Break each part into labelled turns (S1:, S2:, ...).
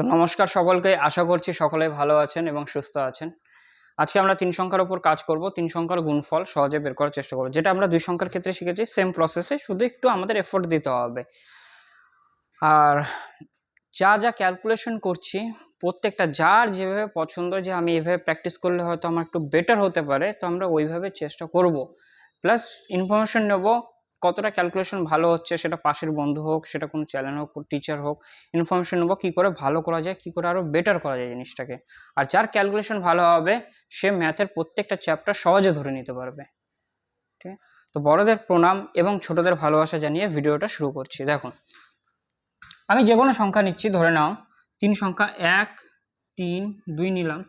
S1: So নমস্কার সকলকে। আশা করছি সকলে ভালো আছেন এবং সুস্থ আছেন। আজকে আমরা তিন সংখ্যার উপর কাজ করব। তিন সংখ্যার গুণফল সহজে বের করার চেষ্টা করব। যেটা আমরা দুই সংখ্যার ক্ষেত্রে শিখেছি সেম প্রসেসে শুধু একটু আমাদের এফোর্ট দিতে হবে। আর যা যা ক্যালকুলেশন করছি, প্রত্যেকটা যার যেভাবে পছন্দ, যে আমি এভাবে প্র্যাকটিস করলে হয়তো আমার একটু বেটার হতে পারে, তো আমরা ওইভাবে চেষ্টা করব। প্লাস ইনফরমেশন নেব কতটা ক্যালকুলেশন ভালো হচ্ছে সেটা পাশের বন্ধু হোক, সেটা কোনো চ্যানেল হোক টিচার হোক ইনফরমেশন নেব, কী করে ভালো করা যায়, কী করে আরও বেটার করা যায় জিনিসটাকে। আর যার ক্যালকুলেশন ভালো হবে, সে ম্যাথের প্রত্যেকটা চ্যাপ্টার সহজে ধরে নিতে পারবে। ঠিক তো বড়দের প্রণাম এবং ছোটদের ভালোবাসা জানিয়ে ভিডিওটা শুরু করছি। দেখুন, আমি যে কোনো সংখ্যা নিচ্ছি, ধরে নাও, তিন সংখ্যা এক, তিন, দুই নিলাম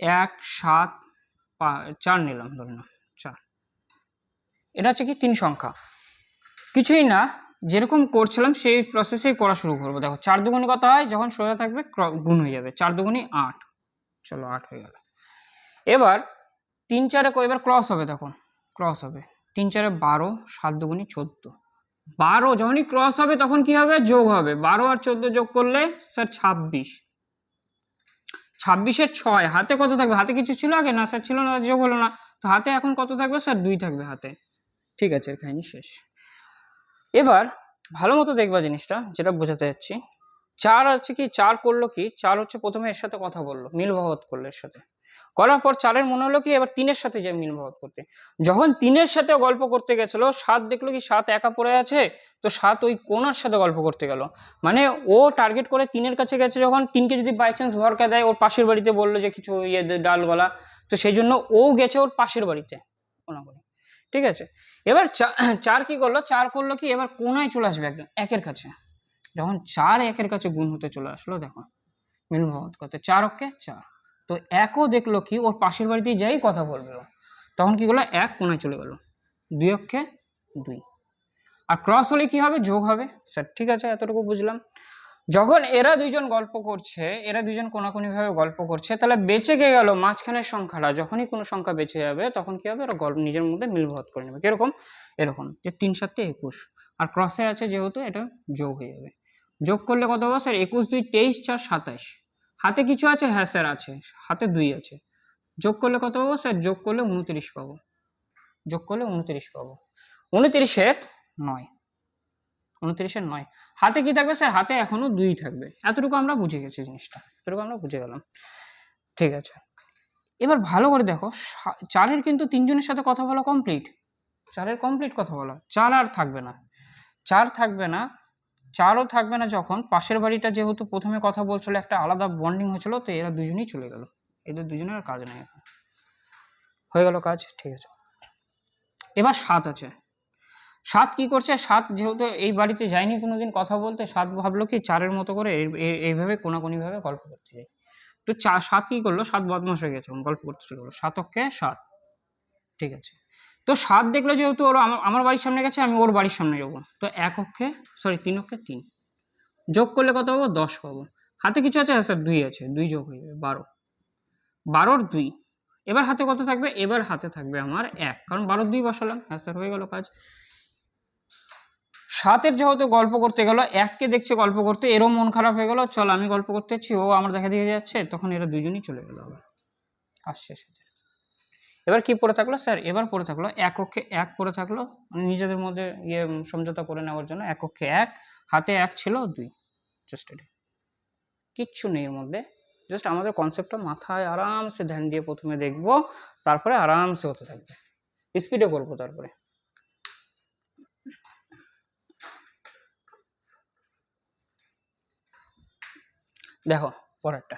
S1: এক, সাত, পা- চার নিলাম, ধরে নাও। এটা হচ্ছে কি তিন সংখ্যা। কিছুই না, যেরকম করছিলাম সেই প্রসেসেই করা শুরু করব। দেখো, চার দুগুণি কত হয়? যখন সোজা থাকবে গুণ হয়ে যাবে। চার দুগুণি আট। চলো, আট হয়ে গেল। এবার তিন চারে এবার ক্রস হবে তখন ক্রস হবে। তিন চারে বারো, সাত দুগুণি চোদ্দ। বারো যখনই ক্রস হবে, তখন কি হবে? যোগ হবে। বারো আর চোদ্দ যোগ করলে, স্যার, ছাব্বিশ। ছাব্বিশের ছয়, হাতে কত থাকবে? হাতে কিছু ছিল আগে? না, স্যার, ছিল না, যোগ হলো না। তো হাতে এখন কত থাকবে? স্যার, দুই থাকবে হাতে। ঠিক আছে, এর শেষ। এবার ভালো মতো দেখবা জিনিসটা, যেটা বোঝাতে যাচ্ছি। চার আছে কি, চার করল কি? চার হচ্ছে প্রথমে এর সাথে কথা বলল, মিল ভাবত করল এর সাথে। করার পর চারের মনে হলো কি, এবার তিনের সাথে যায় মিল ভাবত করতে। যখন তিনের সাথে গল্প করতে গেছিল, সাত দেখল কি, সাত একা পড়ে আছে, তো সাত ওই কোনার সাথে গল্প করতে গেল। মানে ও টার্গেট করে তিনের কাছে গেছে যখন, তিনকে যদি বাই চান্স ভরকা দেয়, ওর পাশের বাড়িতে বলল যে কিছু ইয়ে ডাল গলা, তো সেই জন্য ও গেছে ওর পাশের বাড়িতে, কোনাকুনি। ঠিক আছে? এবার চার কি করল? চার করল কি? এবার কোনায় চলে আসবে একদম একের কাছে। যখন চার একের কাছে গুণ হতে চলে আসলো, দেখো। মিল ভাবত করতে চার অক্ষে চার। তো একও দেখল কি, ওর পাশের বাড়িতে যাই কথা বলবে ও। তখন কি করল? এক কোনায় চলে গেল। দুই অক্ষে দুই। আর ক্রস হলে কি হবে? যোগ হবে। স্যার, ঠিক আছে, এতটুকু বুঝলাম। যখন এরা দুইজন গল্প করছে, এরা দুইজন কোনাকুনিভাবে গল্প করছে, তাহলে বেঁচে গিয়ে গেল মাঝখানের সংখ্যাটা। যখনই কোনো সংখ্যা বেঁচে যাবে, তখন কি হবে? ওরা গল্প নিজের মধ্যে মিলবহত করে নেবে। কীরকম? এরকম। যে তিন সাতে একুশ। আর ক্রসে আছে যেহেতু, এটা যোগ হয়ে যাবে। যোগ করলে কত হবে স্যার একুশ, দুই, তেইশ, চার সাতাশ হাতে কিছু আছে? হ্যাঁ স্যার আছে। হাতে দুই আছে। যোগ করলে কত পাবো স্যার যোগ করলে উনত্রিশ পাবো। যোগ করলে উনত্রিশ পাবো। উনত্রিশের নয়। উনত্রিশের নয়। হাতে কি থাকবে স্যার? হাতে এখনও দুই থাকবে। এতটুকু আমরা বুঝে গেছি জিনিসটা। এতটুকু আমরা বুঝে গেলাম। ঠিক আছে। এবার ভালো করে দেখো চারের কিন্তু তিনজনের সাথে কথা বলা কমপ্লিট চারের কমপ্লিট কথা বলা। চার আর থাকবে না। চার থাকবে না চারও থাকবে না যখন পাশের বাড়িটা যেহেতু প্রথমে কথা বলছিল, একটা আলাদা বন্ডিং হয়েছিল, তো এরা দুজনেই চলে গেল। এদের দুজনের কাজ নেই হয়ে গেল কাজ, ঠিক আছে। এবার সাত আছে। সাত কি করছে? সাত যেহেতু এই বাড়িতে যায়নি কোনোদিন কথা বলতে, সাত ভাবলো কি চারের মতো করে এই- এই- এইভাবে কোনাকুনিভাবে গল্প করতে যাই। তো চা, সাত কি করল? সাত বদমাস হয়ে গেছে, গল্প করতে শুরু করল। সাতককে সাত। ঠিক আছে। তো সাত দেখল যেহেতু ওর আমার বাড়ির সামনে গেছে, আমি ওর বাড়ির সামনে যাব। তো এক অক্ষে সরি তিন। অক্ষে তিন যোগ করলে কত পাবো? দশ পাবো। হাতে কিছু আছে? স্যার দুই আছে। দুই যোগ হয়ে যাবে, বারো। বারোর দুই। এবার হাতে কত থাকবে? এবার হাতে থাকবে আমার এক। কারণ বারোর দুই বসালাম। হ্যাঁ স্যার হয়ে গেল কাজ। সাতের যেহেতু গল্প করতে গেল, এককে দেখছে গল্প করতে, এরও মন খারাপ হয়ে গেল, চল আমি গল্প করতে যাচ্ছি, ও আমার দেখা দিয়ে যাচ্ছে, তখন এরা দুজনেই চলে গেল আবার। কাজ শেষ এবার কি পড়ে থাকল স্যার? এবার পড়ে থাকল এক অক্ষে এক পড়ে থাকল মানে নিজেদের মধ্যে ইয়ে সমঝোতা করে নেওয়ার জন্য এক অক্ষে এক, হাতে এক ছিল দুই। জাস্ট এটা কিচ্ছু নেই এর মধ্যে। জাস্ট আমাদের কনসেপ্টটা মাথায় আরামসে ধ্যান দিয়ে প্রথমে দেখব, তারপরে আরামসে হতে থাকবে। স্পিডে করব তারপরে। দেখো, পরেরটা।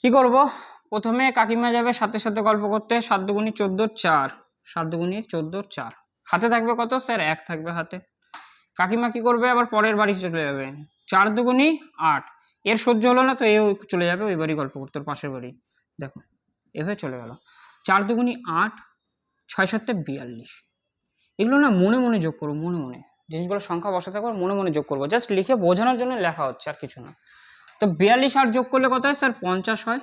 S1: কি করব? প্রথমে কাকিমা যাবে, সাথে সাথে গল্প করতে। সাত দুগুনি চোদ্দোর চার। সাত দুগুনি চোদ্দোর চার। হাতে থাকবে কত? স্যার, এক থাকবে হাতে। কাকিমা কি করবে? আবার পরের বাড়ি চলে যাবে। চার দুগুনি আট। এর সহ্য হলো না, তো এও চলে যাবে, ওই বাড়ি গল্প করতে পাশের বাড়ি। দেখো এভাবে চলে গেল। চার দুগুনি আট, ছয় সাতে বিয়াল্লিশ। এগুলো না মনে মনে যোগ করব মনে মনে। জিনিসগুলো সংখ্যা বসাতে থাকব মনে মনে যোগ করব। জাস্ট লিখে বোঝানোর জন্য লেখা হচ্ছে, আর কিছু না। তো বিয়াল্লিশ আর যোগ করলে কত হয়? স্যার, পঞ্চাশ হয়।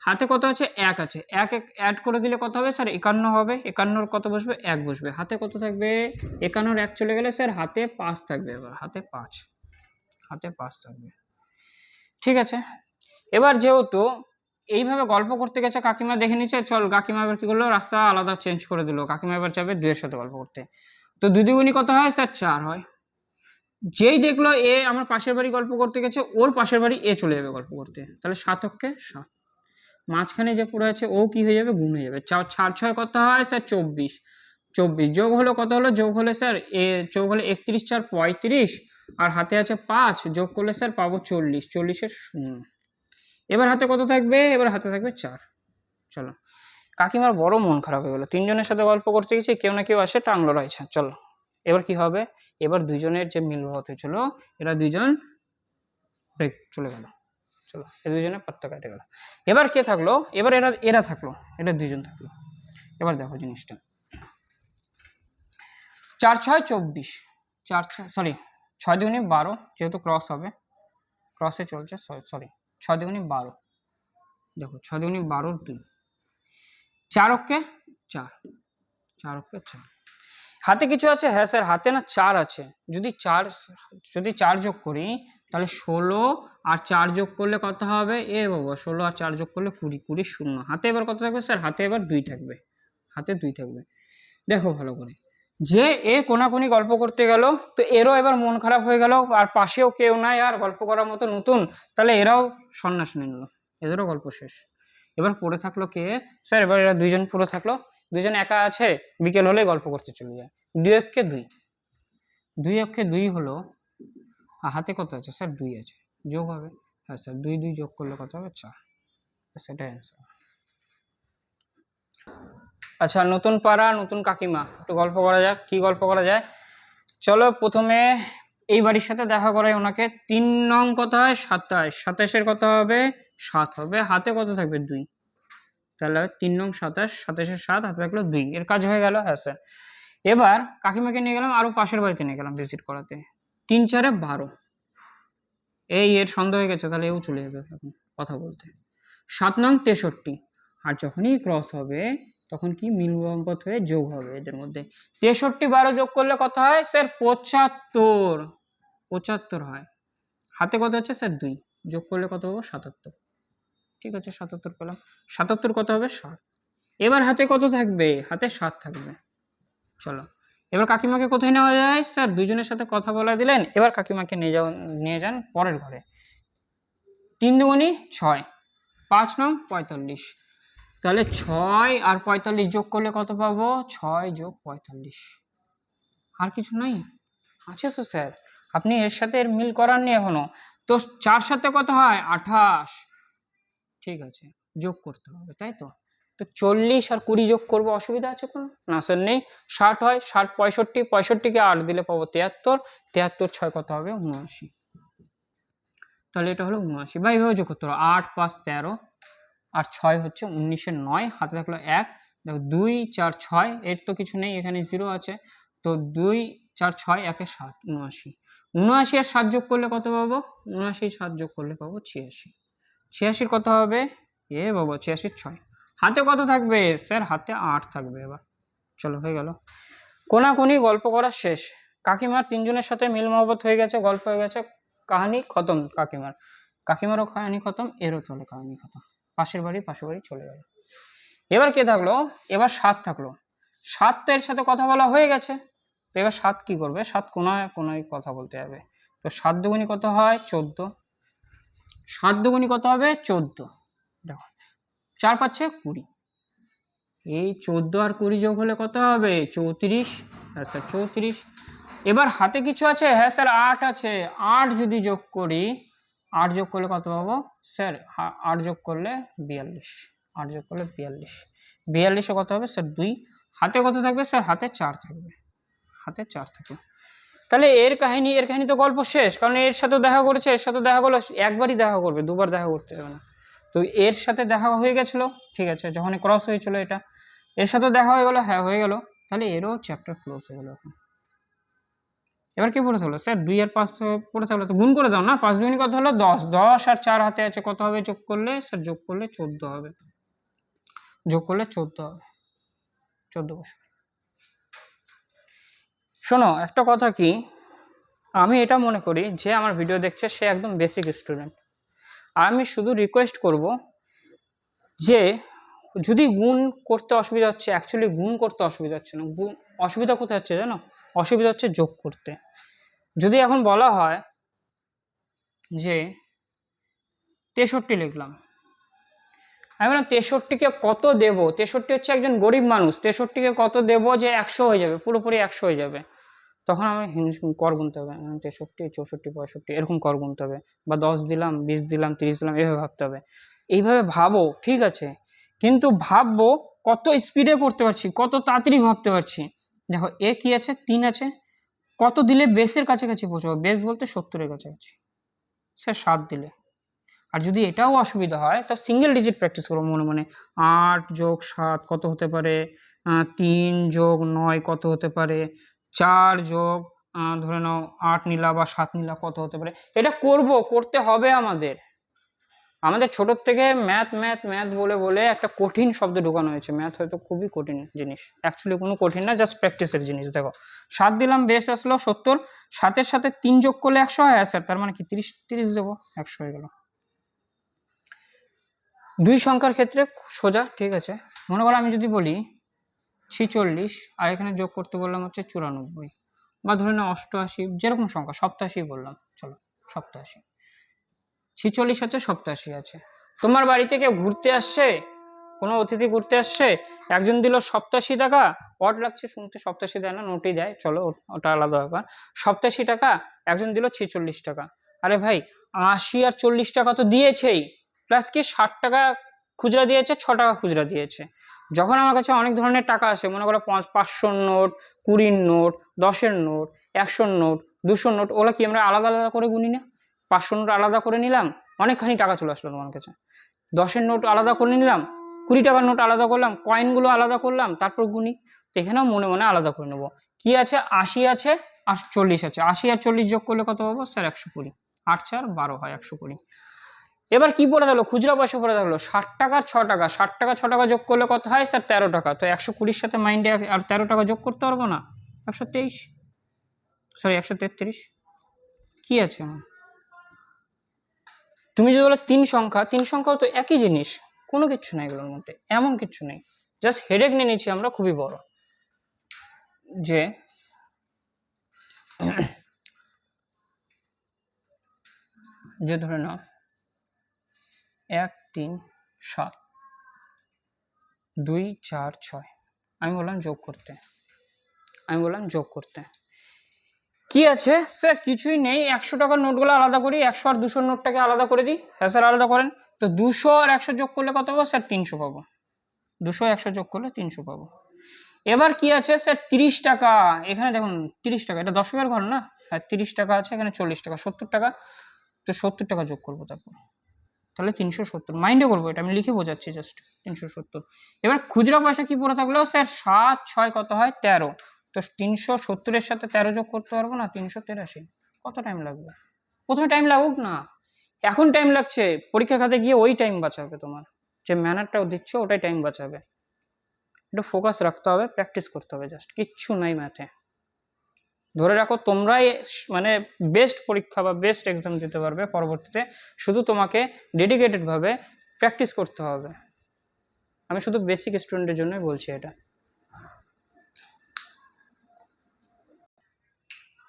S1: হাতে কত আছে? এক আছে। এক এক অ্যাড করে দিলে কত হবে? স্যার, একান্ন হবে। একান্নর কত বসবে? এক বসবে। হাতে কত থাকবে? একান্নর এক চলে গেলে, স্যার, হাতে পাঁচ থাকবে এবার। হাতে পাঁচ। হাতে পাঁচ থাকবে। ঠিক আছে। এবার যেহেতু এইভাবে গল্প করতে গেছে কাকিমা, দেখে নিচ্ছে চল কাকিমা এবার কি করল? রাস্তা আলাদা চেঞ্জ করে দিল। কাকিমা এবার যাবে দুইয়ের সাথে গল্প করতে। তো দুই দুগুনি কত হয়? স্যার, চার হয়। যেই দেখল এ আমার পাশের বাড়ি গল্প করতে গেছে, ওর পাশের বাড়ি এ চলে যাবে গল্প করতে। তাহলে সাতককে সাত। মাঝখানে যে পড়ে আছে, ও কি হয়ে যাবে? গুণ হয়ে যাবে। চার ছয় কত হয় স্যার? চব্বিশ। চব্বিশ। যোগ হলো কত হলো? যোগ হলে স্যার এ, যোগ হলে একত্রিশ, চার, পঁয়ত্রিশ। আর হাতে আছে পাঁচ, যোগ করলে স্যার পাবো চল্লিশ। চল্লিশের শূন্য। এবার হাতে কত থাকবে? এবার হাতে থাকবে চার। চলো। কাকিমার বড় মন খারাপ হয়ে গেলো। তিনজনের সাথে গল্প করতে গেছি, কেউ না কেউ আসে টাংলো রয়েছে চলো। এবার কি হবে? এবার দুইজনের যে মিলবহত হয়েছিল, এরা দুইজন ব্রেক চলে গেল। চলো, এ দুইজনে পাত্তা কেটে গেল। এবার কে থাকল? এবার এরা এরা থাকল এটা দুইজন থাকল। এবার দেখো জিনিসটা। চার ছয় চব্বিশ, চার ছয় সরি ছয় দুগুনি বারো, যেহেতু ক্রস হবে ক্রসে চলছে সরি ছয় দুগুনি বারো। দেখো, ছয় দুগুনি বারো দুই, চার ওকে চার চার ওকে চার। হাতে কিছু আছে? হ্যাঁ স্যার, হাতে না চার আছে। যদি চার যদি চার যোগ করি, তাহলে ষোলো আর চার যোগ করলে কত হবে? এ বাবা, ষোলো আর চার যোগ করলে কুড়ি কুড়ি শূন্য। হাতে এবার কত থাকবে স্যার? হাতে এবার দুই থাকবে। হাতে দুই থাকবে। দেখো ভালো করে। যে এ কোনাকুনি গল্প করতে গেল, তো এরও এবার মন খারাপ হয়ে গেল, আর পাশেও কেউ নাই, আর গল্প করার মতো নতুন, তাহলে এরাও সন্ন্যাস নিয়ে নিল। এদেরও গল্প শেষ। এবার পড়ে থাকল কে? স্যার, এবার এরা দুইজন পড়ে থাকল। দুইজন একা আছে, বিকেল হলে গল্প করতে চলে যায়। দুই অক্ষে দুই। দুই এককে দুই হলো হাতে কত আছে? স্যার, দুই আছে। যোগ হবে? হ্যাঁ স্যার, দুই দুই যোগ করলে কত হবে? চার। সেটাই অ্যান্সার আচ্ছা নতুন পাড়া, নতুন কাকিমা। একটু গল্প করা যাক। কি গল্প করা যায়? চলো প্রথমে এই বাড়ির সাথে দেখা করাই ওনাকে। তিন নং কত হয় সাতাশ। সাতাশের কত হবে? সাত হবে। হাতে কত থাকবে? দুই। তাহলে তিন নং সাতাশ সাতাশের সাত, হাতে থাকল দুই। এর কাজ হয়ে গেল হ্যাঁ স্যার। এবার কাকিমাকে নিয়ে গেলাম আরও পাশের বাড়িতে নিয়ে গেলাম ভিজিট করাতে। তিন চারে বারো। এই এর সন্দেহ হয়ে গেছে, তাহলে এও চলে যাবে এখন কথা বলতে। সাত নং তেষট্টি। আর যখনই ক্রস হবে, তখন কি মিলবম্পত হয়ে যোগ হবে এদের মধ্যে। তেষট্টি বারো যোগ করলে কত হয়? স্যার, পঁচাত্তর। পঁচাত্তর হয়। হাতে কত হচ্ছে? স্যার, দুই। যোগ করলে কত হব সাতাত্তর। ঠিক আছে, সাতাত্তর পেলাম সাতাত্তর কত হবে? ষাট এবার হাতে কত থাকবে? হাতে সাত থাকবে। চলো। এবার কাকিমাকে কোথায় নেওয়া যায়? স্যার দুজনের সাথে কথা বলা দিলেন। এবার কাকিমাকে নিয়ে যাও, নিয়ে যান পরের ঘরে। তিন দুগুনি ছয়। পাঁচ নং পঁয়তাল্লিশ। তাহলে ছয় আর পঁয়তাল্লিশ যোগ করলে কত পাবো? ছয় যোগ পঁয়তাল্লিশ। আর কিছু নাই? আছে তো, স্যার। আপনি এর সাথে এর মিল করাননি এখনও। তো চার সাথে কত হয়? আঠাশ। ঠিক আছে, যোগ করতে হবে, তাই তো? তো চল্লিশ আর কুড়ি যোগ করব, অসুবিধা আছে কোনো? না স্যার নেই। ষাট হয়, ষাট পঁয়ষট্টি, পঁয়ষট্টিকে আট দিলে পাবো তিয়াত্তর তিয়াত্তর ছয় কত হবে? উনআশি। তাহলে এটা হলো উনআশি। বা এইভাবে যোগ করতে হবে আট পাঁচ তেরো, আর ছয় হচ্ছে উনিশের নয়, হাতে থাকল এক। দেখো দুই, চার, ছয়, এর তো কিছু নেই, এখানে জিরো আছে। তো দুই, চার, ছয়, একে সাত, উনআশি। উনআশি আর সাত যোগ করলে কত পাবো? উনআশি, সাত যোগ করলে পাবো ছিয়াশি। ছিয়াশির কত হবে? এ বাবা, ছিয়াশির ছয়। হাতে কত থাকবে? স্যার, হাতে আট থাকবে এবার। চলো, হয়ে গেল। কোনাকুনি, গল্প করা শেষ। কাকিমার তিনজনের সাথে মিল মহব্বত হয়ে গেছে, গল্প হয়ে গেছে। কাহানি খতম, কাকিমার। কাকিমারও কাহানি খতম, এরও চলে কাহানি খতম। পাশের বাড়ি পাশের বাড়ি চলে গেল। এবার কে থাকল? এবার সাত থাকল। সাত তো এর সাথে কথা বলা হয়ে গেছে। তো এবার সাত কি করবে? সাত কোনায় কোনায় কথা বলতে যাবে। তো সাত দুগুনি কত হয়? চোদ্দ। সাত দুগুনি কত হবে? চোদ্দ। দেখো, চার পাচ্ছে কুড়ি। এই চোদ্দ আর কুড়ি যোগ হলে কত হবে? চৌত্রিশ। হ্যাঁ স্যার, চৌত্রিশ। এবার হাতে কিছু আছে? হ্যাঁ স্যার, আট আছে। আট যদি যোগ করি, আট যোগ করলে কত পাবো? স্যার আট যোগ করলে বিয়াল্লিশ। আট যোগ করলে বিয়াল্লিশ। বিয়াল্লিশে কত হবে? স্যার, দুই। হাতে কত থাকবে? স্যার, হাতে চার থাকবে। হাতে চার থাকবে। তাহলে এর কাহিনী এর কাহিনী তো গল্প শেষ? কারণ এর সাথে দেখা করেছে, এর সাথে দেখা করল একবারই দেখা করবে, দুবার দেখা করতে হবে না। তো এর সাথে দেখা হয়ে গেছিল, ঠিক আছে যখন ক্রস হয়েছিল এটা। এর সাথে দেখা হয়ে গেলো হ্যাঁ হয়ে গেল। তাহলে এরও চ্যাপ্টার ক্লোজ হয়ে গেলো এখন। এবার কি পড়ে থাকল স্যার, দুই আর পাঁচ পড়ে থাকল তো গুণ করে দাও না, পাঁচ দুগুনি কত হলো, দশ। দশ আর চার হাতে আছে, কত হবে যোগ করলে? স্যার, যোগ করলে চোদ্দ হবে। যোগ করলে চোদ্দ হবে। চোদ্দ বছর। শোনো, একটা কথা কি? আমি এটা মনে করি যে আমার ভিডিও দেখছে সে একদম বেসিক স্টুডেন্ট আমি শুধু রিকোয়েস্ট করব যে যদি গুণ করতে অসুবিধা হচ্ছে অ্যাকচুয়ালি গুণ করতে অসুবিধা হচ্ছে না। গুণ, অসুবিধা কোথায় হচ্ছে জানো? অসুবিধা হচ্ছে যোগ করতে। যদি এখন বলা হয় যে তেষট্টি লিখলাম, আমি বললাম তেষট্টিকে কত দেব? তেষট্টি হচ্ছে একজন গরিব মানুষ। তেষট্টিকে কত দেব? যে একশো হয়ে যাবে, পুরোপুরি একশো হয়ে যাবে। তখন আমি কর গুনতে হবে। আহ, তেষট্টি চৌষট্টি পঁয়ষট্টি এরকম কর গুনতে হবে। বা দশ দিলাম বিশ দিলাম তিরিশ দিলাম এভাবে ভাবতে হবে। এইভাবে ভাবো ঠিক আছে? কিন্তু ভাববো কত স্পিডে করতে পারছি কত তাড়াতাড়ি ভাবতে পারছি। দেখো এ কি আছে? তিন আছে। কত দিলে বেসের কাছাকাছি পৌঁছাবো? বেস বলতে সত্তরের কাছাকাছি। স্যার সাত দিলে। আর যদি এটাও অসুবিধা হয় তা সিঙ্গেল ডিজিট প্র্যাকটিস করব মনে মনে। আট যোগ সাত কত হতে পারে? তিন যোগ নয় কত হতে পারে? চার যোগ ধরে নাও আট নিলা বা সাত নিলা কত হতে পারে? এটা করব, করতে হবে আমাদের। আমাদের ছোটোর থেকে ম্যাথ ম্যাথ ম্যাথ বলে বলে একটা কঠিন শব্দ ঢোকানো হয়েছে। ম্যাথ হয়তো খুবই কঠিন জিনিস। অ্যাকচুয়ালি কোনো কঠিন না জাস্ট প্র্যাকটিসের জিনিস, দেখো। সাত দিলাম, বেশ আসলো, সত্তর। সাতের সাথে তিন যোগ করলে একশো হয় স্যার তার মানে কি? তিরিশ তিরিশ দেবো, একশো হয়ে গেল। দুই সংখ্যার ক্ষেত্রে সোজা, ঠিক আছে। মনে করো আমি যদি বলি ছিচল্লিশ, আর এখানে যোগ করতে বললাম হচ্ছে চুরানব্বই। বা ধরে না অষ্টআশি, যেরকম সংখ্যা সপ্তাশি বললাম। চলো সপ্তাশি ছিচল্লিশ আছে সপ্তাশি আছে। তোমার বাড়িতে কেউ ঘুরতে আসছে? কোনো অতিথি ঘুরতে আসছে? একজন দিল সপ্তাশি টাকা? অড লাগছে শুনতে, সপ্তাশি দেয় না, নোটই দেয়। চলো, ওটা আলাদা ব্যাপার। সপ্তাশি টাকা, একজন দিল ছেচল্লিশ টাকা। আরে ভাই, আশি আর চল্লিশ টাকা তো দিয়েছেই। প্লাস কি ষাট টাকা খুচরা দিয়েছে, ছ টাকা খুচরা দিয়েছে। যখন আমার কাছে অনেক ধরনের টাকা আসে, মনে করো পাঁচ পাঁচশোর নোট, কুড়ির নোট, দশের নোট একশোর নোট দুশোর নোট, ওগুলো কি আমরা আলাদা আলাদা করে গুনি না? পাঁচশো নোট আলাদা করে নিলাম, অনেকখানি টাকা চলে আসলো তোমার কাছে। দশের নোট আলাদা করে নিলাম, কুড়ি টাকার নোট আলাদা করলাম কয়েনগুলো আলাদা করলাম, তারপর গুনি। তো এখানেও মনে মনে আলাদা করে নেব। কি আছে? আশি আছে, আর চল্লিশ আছে। আশি আর চল্লিশ যোগ করলে কত হব স্যার একশো কুড়ি। আট চার বারো হয় একশো কুড়ি। এবার কি পড়ে থাকল খুচরা পয়সা পড়ে থাকল ষাট টাকার ছ টাকা। ষাট টাকা, ছ টাকা যোগ করলে কত হয়? স্যার, তেরো টাকা। তো একশো কুড়ির সাথে মাইন্ডে আর তেরো টাকা যোগ করতে পারব না? একশো তেইশ? সরি একশো তেত্রিশ? কী আছে আমার? তুমি যদি বলো তিন সংখ্যা, তিন সংখ্যাও তো একই জিনিস। কোনো কিচ্ছু নাই এগুলোর মধ্যে। এমন কিচ্ছু নেই। জাস্ট হেডেক নিয়ে নিয়েছি আমরা, খুবই বড়। যে যে ধরে নাও। এক, তিন, সাত। দুই, চার, ছয়। আমি বললাম যোগ করতে। আমি বললাম যোগ করতে। কি আছে? স্যার কিছুই নেই। একশো টাকার নোটগুলো আলাদা করি। একশো আর দুশোর নোটটাকে আলাদা করে দিই। হ্যাঁ স্যার, আলাদা করেন। তো দুশো আর একশো যোগ করলে কত পাবো? স্যার, তিনশো পাবো। দুশো একশো যোগ করলে তিনশো পাবো। এবার কি আছে? স্যার, তিরিশ টাকা। এখানে দেখুন, তিরিশ টাকা। এটা দশকের ঘর না? হ্যাঁ তিরিশ টাকা আছে, এখানে চল্লিশ টাকা, সত্তর টাকা। তো সত্তর টাকা যোগ করব তারপর। তাহলে তিনশো সত্তর। মাইন্ডে করব এটা, আমি লিখে বোঝাচ্ছি জাস্ট তিনশো সত্তর। এবার খুচরা পয়সা কি পড়ে থাকল? স্যার, সাত, ছয় কত হয়? তেরো। তো তিনশো সত্তরের সাথে তেরো যোগ করতে পারব না? তিনশো তেরাশি। কত টাইম লাগবে? প্রথমে টাইম লাগুক না? এখন টাইম লাগছে। পরীক্ষা খাতে গিয়ে ওই টাইম বাঁচাবে তোমার। যে ম্যানারটাও দিচ্ছে, ওটাই টাইম বাঁচাবে। একটু ফোকাস রাখতে হবে প্র্যাকটিস করতে হবে জাস্ট কিচ্ছু নাই ম্যাথে ধরে রাখো তোমরাই মানে বেস্ট পরীক্ষা বা বেস্ট এক্সাম দিতে পারবে পরবর্তীতে। শুধু তোমাকে ডেডিকেটেডভাবে প্র্যাকটিস করতে হবে। আমি শুধু বেসিক স্টুডেন্টের জন্যই বলছি এটা।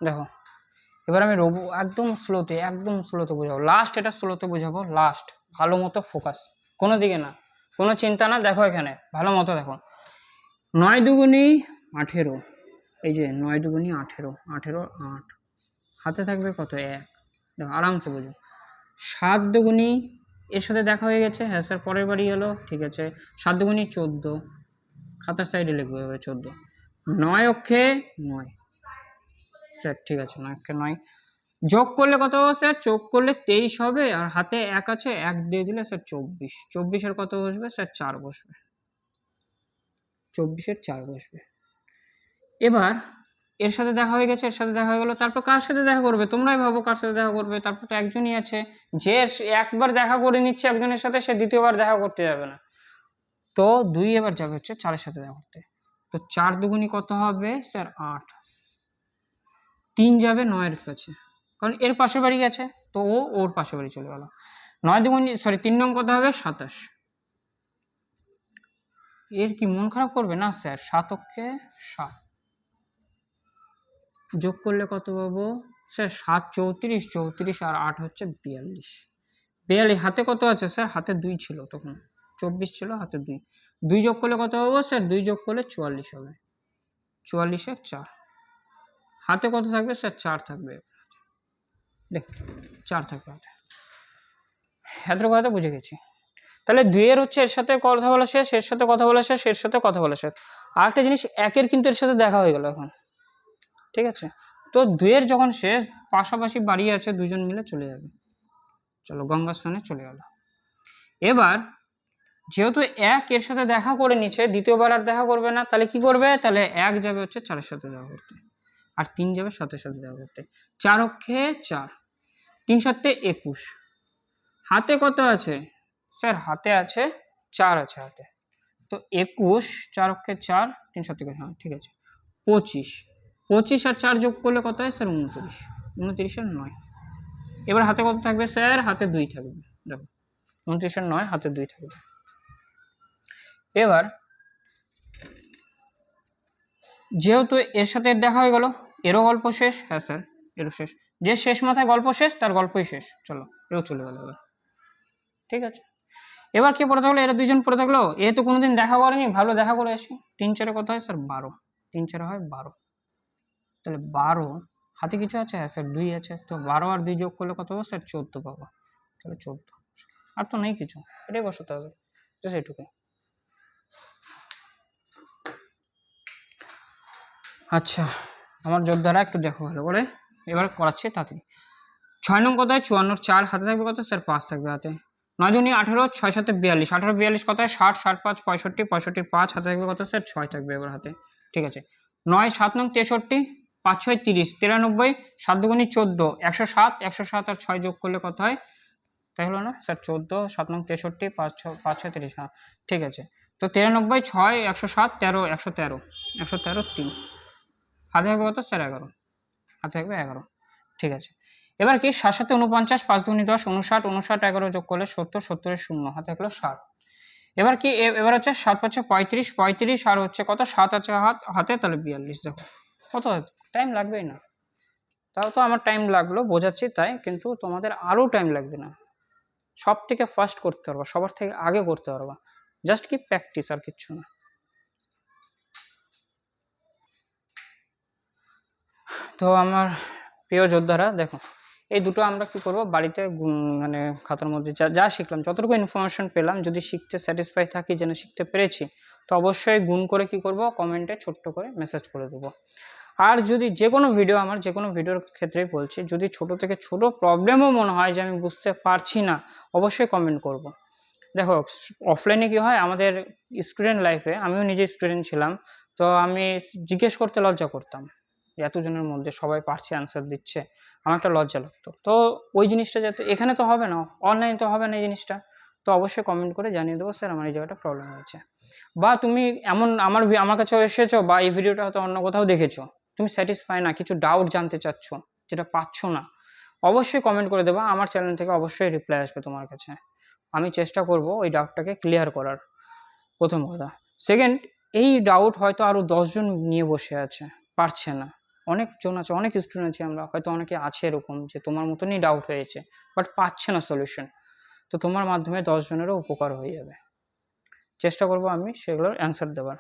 S1: দেখো, এবার আমি রবু, একদম স্লোতে একদম স্লোতে বোঝাবো। লাস্ট এটা স্লোতে বোঝাবো লাস্ট ভালো মতো ফোকাস কোনো দিকে না। কোনো চিন্তা না, দেখো এখানে। ভালো মতো দেখো। নয় দুগুনি আঠেরো। এই যে নয় দুগুনি আঠেরো আঠেরো আট। হাতে থাকবে কত? এক। দেখো, আরামসে বুঝো। সাত দুগুনি এর সাথে দেখা হয়ে গেছে। হ্যাঁ স্যার, পরের বাড়ি হলো। ঠিক আছে। সাত দুগুনি চোদ্দ। খাতার সাইডে লিখব এবার চোদ্দ। নয় অক্ষে নয়। স্যার, ঠিক আছে, নয় অক্ষে নয়। যোগ করলে কত হবে, স্যার? যোগ করলে তেইশ হবে। আর হাতে এক আছে, এক দিয়ে দিলে, স্যার, চব্বিশ। চব্বিশের কত বসবে? স্যার, চার বসবে। চব্বিশের চার বসবে। এবার এর সাথে দেখা হয়ে গেছে, এর সাথে দেখা হয়ে গেলো, তারপর কার সাথে দেখা করবে? তোমরাই ভাবো কার সাথে দেখা করবে, তারপর তো একজনই আছে, যে একবার দেখা করে নিচ্ছে একজনের সাথে, সে দ্বিতীয়বার দেখা করতে যাবে না। তো দুই এবার যাবে হচ্ছে চারের সাথে দেখা করতে। তো চার দুগুনি কত হবে? স্যার, আট। তিন যাবে নয়ের কাছে। কারণ এর পাশে বাড়ি গেছে, তো ও ওর পাশে বাড়ি চলে গেল। নয় দুগুণ সরি তিন নং কত হবে? সাতাশ। এর কি মন খারাপ করবে? না, স্যার সাতককে সাত। যোগ করলে কত পাবো? স্যার, সাত চৌত্রিশ চৌত্রিশ আর আট হচ্ছে বিয়াল্লিশ। বিয়াল্লিশ, হাতে কত আছে স্যার? হাতে দুই ছিল তখন। চব্বিশ ছিল, হাতে দুই। দুই যোগ করলে কত পাবো স্যার? দুই যোগ করলে চুয়াল্লিশ হবে। চুয়াল্লিশে চার। হাতে কত থাকবে স্যার? চার থাকবে। দেখ, চার থাকবে হাতে। এত কথা বুঝে গেছি। তাহলে দুইয়ের হচ্ছে এর সাথে কথা বলা শেষ, এর সাথে কথা বলা শেষ, এর সাথে কথা বলা শেষ। আরেকটা জিনিস একের কিন্তু এর সাথে দেখা হয়ে গেল এখন। ঠিক আছে? তো দুয়ের যখন শেষ, পাশাপাশি বাড়ি আছে দুজন মিলে চলে যাবে। চলো গঙ্গার স্থানে চলে গেল। এবার যেহেতু এক এর সাথে দেখা করে নিচ্ছে, দ্বিতীয়বার আর দেখা করবে না, তাহলে কি করবে? তাহলে এক যাবে হচ্ছে চারের সাথে দেখা করতে আর তিন যাবে সাতের সাথে দেখা করতে। চার অক্ষে চার, তিন সাতে একুশ। হাতে কত আছে? স্যার, হাতে আছে, চার আছে হাতে। তো একুশ, চার অক্ষে চার, তিন সাত একুশ হ্যাঁ ঠিক আছে। পঁচিশ। পঁচিশ আর চার যোগ করলে কত হয়? স্যার, উনত্রিশ। উনত্রিশের নয়। এবার হাতে কত থাকবে স্যার? হাতে দুই থাকবে। দেখো উনত্রিশের নয়, হাতে দুই থাকবে। এবার, যেহেতু এর সাথে দেখা হয়ে গেল, এরও গল্প শেষ। হ্যাঁ স্যার, এরও শেষ। যে শেষ মাথায় গল্প শেষ, তার গল্পই শেষ। চলো, এও চলে গেল এবার। ঠিক আছে? এবার কে পড়ে থাকল? এরা দুজন পড়ে থাকল। এ তো কোনোদিন দেখা করেনি, ভালো দেখা করে আসি। তিন চারে কত হয়? স্যার, বারো। তিন চারে হয় বারো। তাহলে বারো। হাতে কিছু আছে? হ্যাঁ স্যার দুই আছে। তো বারো আর দুই যোগ করলে কত হবে স্যার চোদ্দ পাবো। তাহলে চোদ্দ। আর তো নেই কিছু। এটাই বসাতে হবে। তো সেটুকুই আচ্ছা আমার যোদ্ধারা একটু দেখো ভালো করে। এবার করাচ্ছি তাড়াতাড়ি ছয় নং কোথায় চুয়ান্নর চার হাতে থাকবে কত? স্যার পাঁচ থাকবে হাতে। নয় দুনি আঠেরো, ছয় সাথে বিয়াল্লিশ। আঠেরো, বিয়াল্লিশ কোথায় ষাট ষাট পাঁচ, পঁয়ষট্টি পঁয়ষট্টি পাঁচ হাতে থাকবে কত? স্যার ছয় থাকবে এবার হাতে। ঠিক আছে। নয়, সাত নং তেষট্টি পাঁচ, ছয়, তিরিশ, তিরানব্বই, সাত দুগুনি চোদ্দ, একশো সাত একশো সাত আর ছয় যোগ করলে কত হয়? তাই হলো না? স্যার, চোদ্দ, সাত নং তেষট্টি, পাঁচ, ছ, পাঁচ, ছয়, তিরিশ হ্যাঁ ঠিক আছে। তো তিরানব্বই, ছয়, একশো সাত, তেরো, একশো তেরো একশো তেরো, তিন। হাতে থাকবে কত? স্যার, এগারো। হাতে থাকবে এগারো। ঠিক আছে। এবার কি? সাত সাথে উনপঞ্চাশ পাঁচ দুগুনি দশ উনষাট উনষাট এগারো যোগ করলে সত্তর সত্তরের শূন্য। হাতে থাকল সাত। এবার কি? এবার হচ্ছে সাত পাঁচে পঁয়ত্রিশ পঁয়ত্রিশ, আর হচ্ছে কত? সাত আছে হাত, হাতে? তাহলে বিয়াল্লিশ, দেখো। কত টাইম লাগবেই না। তাও তো আমার টাইম লাগল, বোঝাচ্ছি তাই, কিন্তু তোমাদের আরও টাইম লাগবে না। সব থেকে ফার্স্ট করতে পারবা, সবার থেকে আগে করতে পারবা। জাস্ট কি প্র্যাকটিস আর কিচ্ছু না। তো আমার প্রিয় যোদ্ধারা, দেখো, এই দুটো আমরা কি করব? বাড়িতে মানে খাতার মধ্যে যা যা শিখলাম, যতটুকু ইনফরমেশন পেলাম, যদি শিখতে স্যাটিসফাই থাকি, যেন শিখতে পেরেছি, তো অবশ্যই গুণ করে কি করব? কমেন্টে ছোট্ট করে মেসেজ করে দেবো। আর যদি যে কোনো ভিডিও আমার যে কোনো ভিডিওর ক্ষেত্রেই বলছি, যদি ছোট থেকে ছোট প্রবলেমও মনে হয় যে আমি বুঝতে পারছি না, অবশ্যই কমেন্ট করব। দেখো অফলাইনে কি হয়, আমাদের স্টুডেন্ট লাইফে আমিও নিজে স্টুডেন্ট ছিলাম, তো আমি জিজ্ঞেস করতে লজ্জা করতাম এতজনের মধ্যে সবাই পারছে অ্যান্সার দিচ্ছে, আমার একটা লজ্জা লাগতো। তো ওই জিনিসটা যাতে, এখানে তো হবে না অনলাইনে তো হবে না এই জিনিসটা, তো অবশ্যই কমেন্ট করে জানিয়ে দেবো, স্যার, আমার এই জায়গাটা প্রবলেম হয়েছে। বা তুমি এমন আমার আমার কাছেও এসেছ বা এই ভিডিওটা হয়তো অন্য কোথাও দেখেছ তুমি স্যাটিসফাই না, কিছু ডাউট জানতে চাচ্ছ, যেটা পাচ্ছ না, অবশ্যই কমেন্ট করে দেবা, আমার চ্যানেল থেকে অবশ্যই রিপ্লাই আসবে তোমার কাছে। আমি চেষ্টা করব ওই ডাউটটাকে ক্লিয়ার করার, প্রথম কথা। সেকেন্ড এই ডাউট হয়তো আরও দশজন নিয়ে বসে আছে, পারছে না। অনেকজন আছে, অনেক স্টুডেন্ট আছি আমরা, হয়তো অনেকে আছে এরকম যে তোমার মতনই ডাউট হয়েছে বাট পাচ্ছে না সলিউশন তো তোমার মাধ্যমে দশজনেরও উপকার হয়ে যাবে। চেষ্টা করব আমি সেগুলোর অ্যান্সার দেওয়ার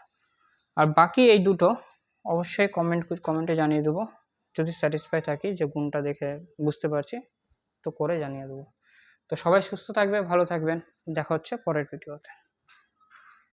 S1: আর বাকি এই দুটো অবশ্যই কমেন্ট কমেন্টে জানিয়ে দেবো। যদি স্যাটিসফাই থাকি যে গুণটা দেখে বুঝতে পারছি, তো করে জানিয়ে দেবো। তো সবাই সুস্থ থাকবে, ভালো থাকবেন। দেখা হচ্ছে পরের ভিডিওতে